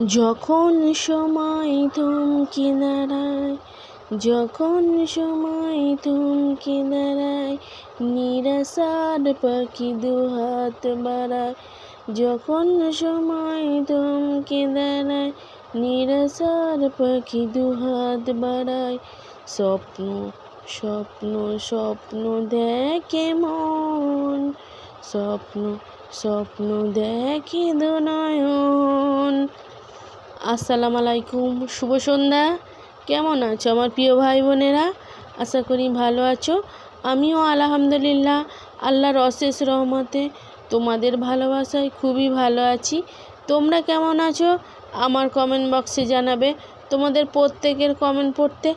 যখন সময় থমকে দাঁড়ায় যখন সময় থমকে দাঁড়ায় নিরাশার পাখি দুহাত বাড়ায়, যখন সময় থমকে দাঁড়ায় নিরাশার পাখি দুহাত বাড়ায়। স্বপ্ন স্বপ্ন স্বপ্ন দেখে মন, স্বপ্ন স্বপ্ন দেখে দুনয়ন আসসালামু আলাইকুম, শুভ সন্ধ্যা। কেমন আছো আমার প্রিয় ভাই বোনেরা? আশা করি ভালো আছো। আমিও আলহামদুলিল্লাহ, আল্লাহর অশেষ রহমতে তোমাদের ভালোবাসায় খুবই ভালো আছি। তোমরা কেমন আছো? আমার কমেন্ট বক্সে জানাবে। তোমাদের প্রত্যেকের কমেন্ট পড়তে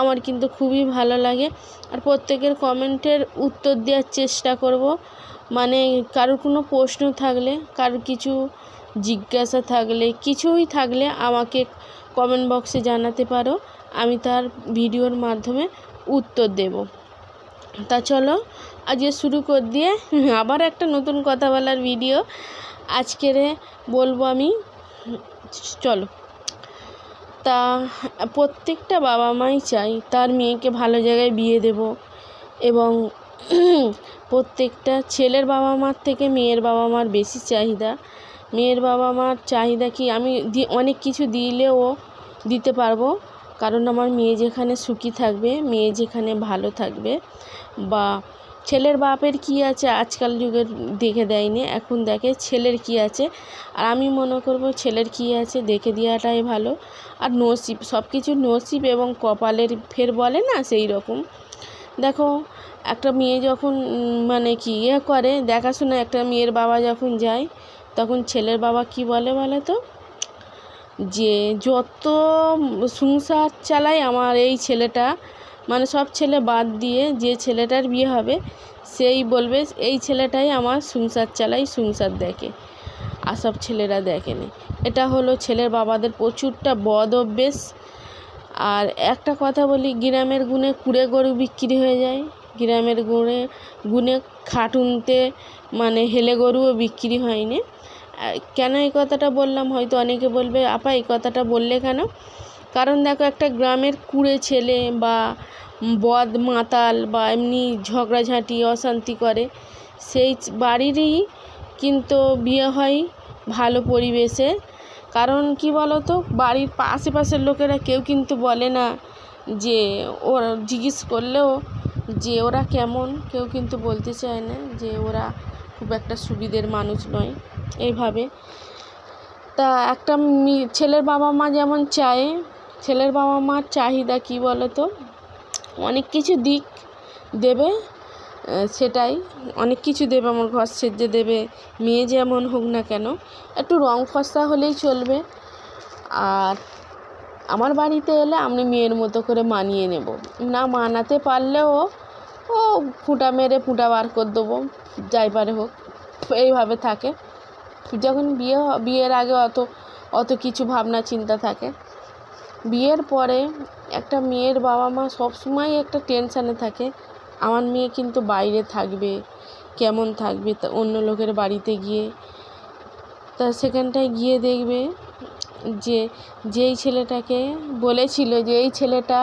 আমার কিন্তু খুবই ভালো লাগে। আর প্রত্যেকের কমেন্টের উত্তর দেওয়ার চেষ্টা করব। মানে কারোর কোনো প্রশ্ন থাকলে, কারোর কিছু জিজ্ঞাসা থাকলে, কিছুই থাকলে আমাকে কমেন্ট বক্সে জানাতে পারো। আমি তার ভিডিওর মাধ্যমে উত্তর দেব। তা চলো, আজকে শুরু কর দিয়ে আবার একটা নতুন কথা বলার ভিডিও আজকের বলব আমি। চলো। তা প্রত্যেকটা বাবা মাই চাই তার মেয়েকে ভালো জায়গায় বিয়ে দেব এবং প্রত্যেকটা ছেলের বাবা মার থেকে মেয়ের বাবা মার বেশি চাহিদা। মেয়ের বাবা মার চাহিদা কি? আমি অনেক কিছু দিলেও দিতে পারব। কারণ আমার মেয়ে যেখানে সুখী থাকবে, মেয়ে যেখানে ভালো থাকবে, বা ছেলের বাপের কি আছে আজকাল যুগের দেখে দেয়নি, এখন দেখে ছেলের কি আছে। আর আমি মনে করব ছেলের কি আছে দেখে দেওয়াটাই ভালো। আর নসিব সব কিছু নসিব এবং কপালের ফের বলে না সেই রকম। দেখো, একটা মেয়ে যখন মানে কি ইয়ে করে দেখাশোনা একটা মেয়ের বাবা যখন যায় তখন ছেলের বাবা কি বলে বলে তো? যে যত সংসার চালায় আমার এই ছেলেটা মানে সব ছেলে বাদ দিয়ে যে ছেলেটার বিয়ে হবে, সেই বলবে এই ছেলেটাই আমার সংসার চালাই, সংসার দেখে, আর সব ছেলেরা দেখেনি। এটা হলো ছেলের বাবাদের প্রচুরটা বদ অভ্যেস। আর একটা কথা বলি, গ্রামের গুণে কুড়ে গরু বিক্রি হয়ে যায়। গ্রামের গুণে গুণে খাটুনতে মানে হেলে গরুও বিক্রি হয়নি। কেন এই কথাটা বললাম? হয়তো অনেকে বলবে, আপা, এই কথাটা বললে কেন? কারণ দেখো, একটা গ্রামের কুড়ে ছেলে বা বদ মাতাল বা এমনি ঝগড়াঝাঁটি, অশান্তি করে, সেই বাড়িরই কিন্তু বিয়ে হয় ভালো পরিবেশে। কারণ কি বলো তো বাড়ির আশেপাশের লোকেরা কেউ কিন্তু বলে না যে, ওরা জিজ্ঞেস করলেও যে, ওরা কেমন? কেউ কিন্তু বলতে চায় না যে, ওরা খুব একটা সুবিধের মানুষ নয়। এইভাবে। তা একটা ছেলের বাবা মা যেমন চায়, ছেলের বাবা মার চাহিদা কী বলো তো অনেক কিছু দিক দেবে সেটাই। অনেক কিছু দেবে আমার ঘর সেজে দেবে, মেয়ে যেমন হোক না কেন। একটু রং ফসা হলেই চলবে। আর আমার বাড়িতে এলে আমি মেয়ের মতো করে মানিয়ে নেব। না মানাতে পারলেও ও ফুটা মেরে ফুটা বার করে দেবো, যাই পারে হোক। এইভাবে থাকে। যখন বিয়ে বিয়ের আগে অত অত কিছু ভাবনা, চিন্তা থাকে। বিয়ের পরে একটা মেয়ের বাবা মা সবসময় একটা টেনশানে থাকে, আমার মেয়ে কিন্তু বাইরে থাকবে, কেমন থাকবে, তা অন্য লোকের বাড়িতে গিয়ে, তা সেখানটায় গিয়ে দেখবে যে, যেই ছেলেটাকে বলেছিল যে, এই ছেলেটা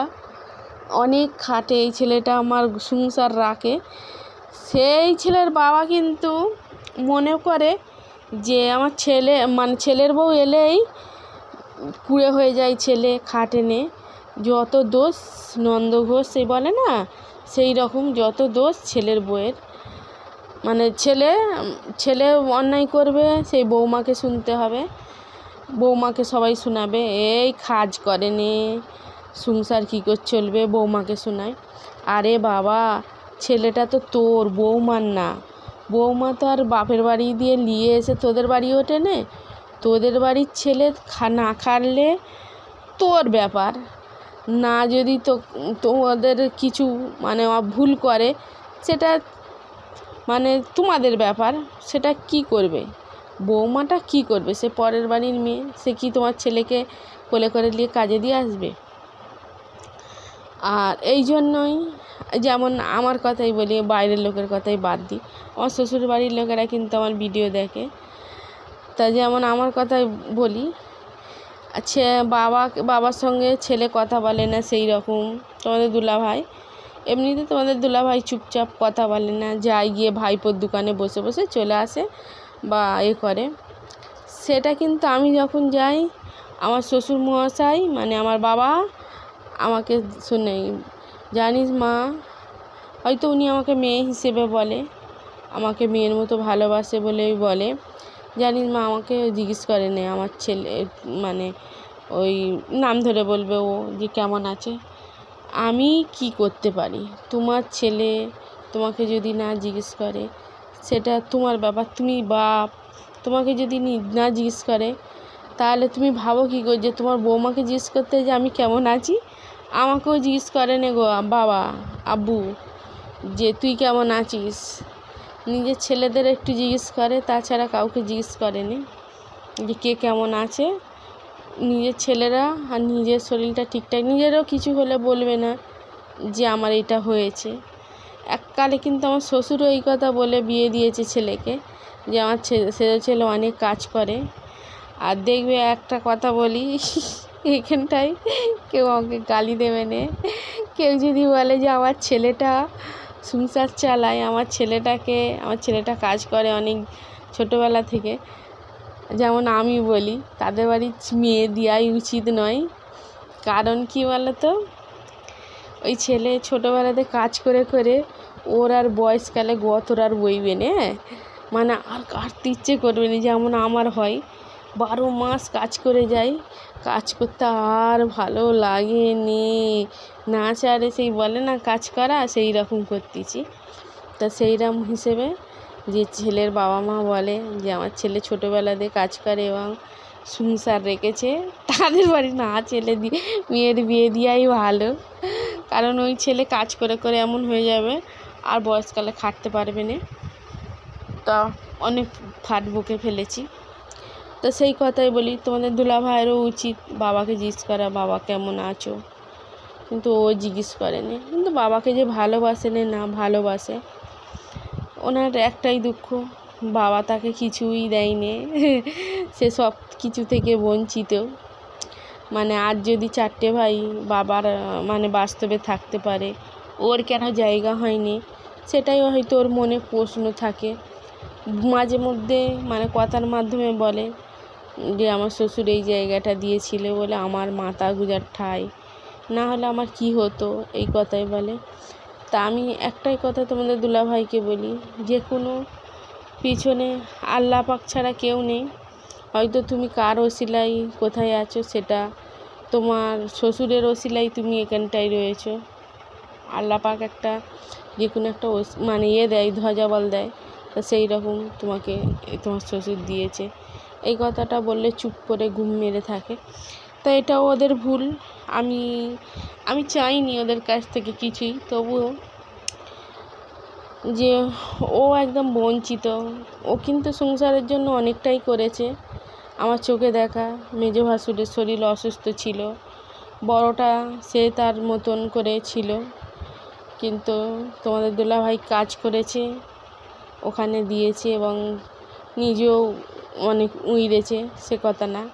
অনেক খাটে, এই ছেলেটা আমার সংসার রাখে। সেই ছেলের বাবা কিন্তু মনে করে যে আমার ছেলে মানে ছেলের বউ এলেই কুড়ে হয়ে যায় ছেলে খাট এনে যত দোষ নন্দ ঘোষ সে বলে না, সেই রকম যত দোষ ছেলের বউয়ের। মানে ছেলে ছেলে অন্যায় করবে, সেই বৌমাকে শুনতে হবে। বৌমাকে সবাই শোনাবে, এই কাজ করেনি, সংসার কী করে চলবে? বৌমাকে শোনায়। আরে বাবা, ছেলেটা তো তোর বৌমার না। বৌমা তো আর বাপের বাড়ি দিয়ে নিয়ে এসে তোদের বাড়ি ওঠে নে। তোদের বাড়ির ছেলে খা, না খাটলে তোর ব্যাপার। না যদি তো, তোমাদের কিছু মানে ভুল করে, সেটা মানে তোমাদের ব্যাপার, সেটা কি করবে? বৌমাটা কি করবে? সে পরের বাড়ির মেয়ে, সে কি তোমার ছেলেকে কোলে করে নিয়ে কাজে দিয়ে আসবে? আর এই জন্যই যেমন আমার কথাই বলি, বাইরের লোকের কথাই বাদ দিই। আমার শ্বশুর বাড়ির লোকেরা কিন্তু আমার ভিডিও দেখে। তা যেমন আমার কথাই বলি আছে বাবা, বাবার সঙ্গে ছেলে কথা বলে না সেই রকম। তোমাদের দুলাভাই, এমনিতে তোমাদের দুলাভাই চুপচাপ কথা বলে না। যায় গিয়ে ভাইপোর দোকানে বসে বসে চলে আসে বা এ করে। সেটা কিন্তু আমি যখন যাই, আমার শ্বশুর মহাশয় মানে আমার বাবা আমাকে শুনে, জানিস মা, হয়তো উনি আমাকে মেয়ে হিসেবে বলে, আমাকে মেয়ের মতো ভালোবাসে বলেই বলে। জানিস মা, আমাকে জিজ্ঞেস করে নে, আমার ছেলে মানে ওই নাম ধরে বলবে ও যে কেমন আছে। আমি কি করতে পারি? তোমার ছেলে তোমাকে যদি না জিজ্ঞেস করে, সেটা তোমার ব্যাপার, তুমি বাপ, তোমাকে যদি নি- জিজ্ঞেস করে, তাহলে তুমি ভাবো কী করে যে তোমার বৌমাকে জিজ্ঞেস করতে যে আমি কেমন আছি? আমাকেও জিজ্ঞেস করে নে গো, বাবা, আব্বু, যে তুই কেমন আছিস? নিজের ছেলেদের একটু জিজ্ঞেস করে, তাছাড়া কাউকে জিজ্ঞেস করেনি যে কে কেমন আছে? নিজের ছেলেরা আর নিজের শরীরটা ঠিকঠাক, নিজেরও কিছু হলে বলবে না যে আমার এটা হয়েছে। এককালে কিন্তু আমার শ্বশুরও এই কথা বলে বিয়ে দিয়েছে ছেলেকে, যে আমার ছেলে ছেলে ছেলে অনেক কাজ করে। আর দেখবে একটা কথা বলি এখানটায় কেউ আমাকে গালি দেবে না। কেউ যদি বলে যে আমার ছেলেটা সংসার চালায়, আমার ছেলেটাকে, আমার ছেলেটা কাজ করে অনেক ছোটোবেলা থেকে। যেমন আমি বলি, তাদের বাড়ির মেয়ে দেওয়াই উচিত নয়। কারণ কী বলো তো ওই ছেলে ছোটোবেলাতে কাজ করে করে ওর আর বয়সকালে গতর আর বইবে না। মানে আর কাটতে ইচ্ছে করবে না, যেমন আমার হয়। বারো মাস কাজ করে যাই, কাজ করতে আর ভালো লাগে নে ছাড়ে সেই বলে না কাজ করা, সেই রকম করতেছি। তা সেই রকম হিসেবে যে ছেলের বাবা মা বলে যে আমার ছেলে ছোটোবেলাতে কাজ করে এবং সংসার রেখেছে, তাদের বাড়ি না ছেলে দিয়ে মেয়ের বিয়ে দেওয়াই ভালো। কারণ ওই ছেলে কাজ করে করে এমন হয়ে যাবে, আর বয়সকালে খাটতে পারবে না। তা অনেক ফাট বকে ফেলেছি। তো সেই কথাই বলি, তোমাদের দুলা ভাইয়েরও উচিত বাবাকে জিজ্ঞেস করা, বাবা কেমন আছো? কিন্তু ও জিজ্ঞেস করেনি। কিন্তু বাবাকে যে ভালোবাসে না ভালোবাসে, ওনার একটাই দুঃখ, বাবা তাকে কিছুই দেয়নি, সে সব কিছু থেকে বঞ্চিত। মানে আজ যদি চারটে ভাই বাবার মানে বাস্তবে থাকতে পারে, ওর কেন জায়গা হয়নি? সেটাই হয়তো ওর মনে প্রশ্ন থাকে। মাঝে মধ্যে মানে কথার মাধ্যমে বলে যে আমার শ্বশুর এই জায়গাটা দিয়েছিল বলে আমার মাথা গুজার ঠাই। না হলে আমার কি হতো? এই কথাই বলে। তা আমি একটাই কথা তোমাদের দুলাভাইকে বলি, যে কোনো পিছনে আল্লাহ পাক ছাড়া কেউ নেই। হয়তো তুমি কার ওসিলাই কোথায় আছো সেটা তোমার শ্বশুরের ওসিলাই তুমি এখানটায় রয়েছো। আল্লাহ পাক একটা যে কোনো একটা মানে ইয়ে দেয় ধ্বজা বল দেয়। তা সেই রকম তোমাকে, তোমার শ্বশুর দিয়েছে। এই কথাটা বললে চুপ করে ঘুম মেরে থাকে। তা এটা ওদের ভুল। আমি আমি চাইনি ওদের কাছ থেকে কিছুই। তবুও যে ও একদম বঞ্চিত। ও কিন্তু সংসারের জন্য অনেকটাই করেছে। আমার চোখে দেখা মেজো ভাসুরের শরীর অসুস্থ ছিল। বড়টা সে তার মতন করে ছিল। কিন্তু তোমাদের দুলাভাই কাজ করেছে, ওখানে দিয়েছে এবং নিজেও অনেক উইড়েছে সে কথা না।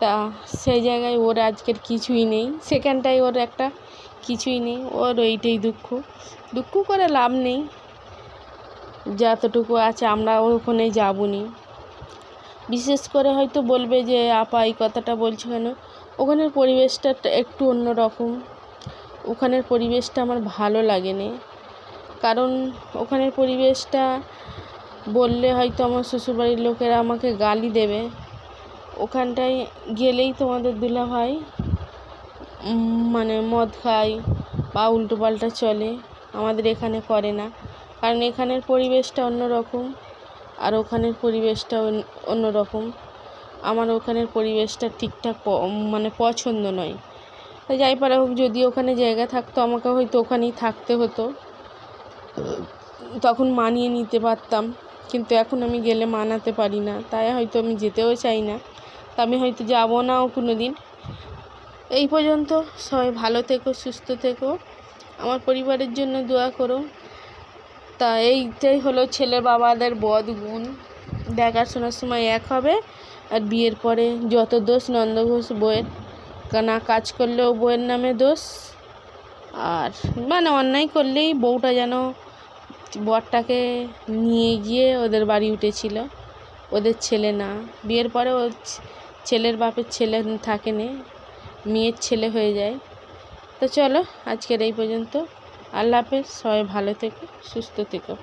তা সেই জায়গায় ওর আজকের কিছুই নেই। সেখানটায় ওর একটা কিছুই নেই। ওর ওইটাই দুঃখ। দুঃখ করে লাভ নেই। যতটুকু আছে আমরা ওখানে যাবনি। বিশেষ করে হয়তো বলবে যে, আপা, এই কথাটা বলছো কেন? ওখানের পরিবেশটা একটু অন্য রকম। ওখানের পরিবেশটা আমার ভালো লাগে লাগেনি। কারণ ওখানের পরিবেশটা বললে হয়তো আমার শ্বশুরবাড়ির লোকেরা আমাকে গালি দেবে। ওখানটায় গেলেই তোমাদের দুলাভাই মানে মদ খায় বা উল্টোপাল্টা চলে। আমাদের এখানে করে না। কারণ এখানের পরিবেশটা অন্যরকম আর ওখানের পরিবেশটা অন্য- অন্যরকম। আমার ওখানের পরিবেশটা ঠিকঠাক মানে পছন্দ নয়। তাই যাই পারা হোক, যদি ওখানে জায়গা থাকতো, আমাকে হয়তো ওখানেই থাকতে হতো। তখন মানিয়ে নিতে পারতাম। কিন্তু এখন আমি গেলে মানাতে পারি না, তাই হয়তো আমি যেতেও চাই না। তা আমি হয়তো যাব নাও কোনো দিন এই পর্যন্ত সবাই ভালো থেকো, সুস্থ থেকো। আমার পরিবারের জন্য দোয়া করো। তা এইটাই হলো ছেলে বাবাদের বদ গুণ। দেখাশোনার সময় এক হবে আর বিয়ের পরে যত দোষ নন্দঘোষ বইয়ের না কাজ করলেও বইয়ের নামে দোষ। আর মানে অন্যায় করলেই বউটা যেন বরটাকে নিয়ে গিয়ে ওদের বাড়ি উঠেছিল। ওদের ছেলে না। বিয়ের পরে ও ছেলের বাপের ছেলে থাকে নে মেয়ের ছেলে হয়ে যায়। তো চলো, আজকের এই পর্যন্ত। আল্লাহ হাফেজ। সবাই ভালো থেকো, সুস্থ থেকো।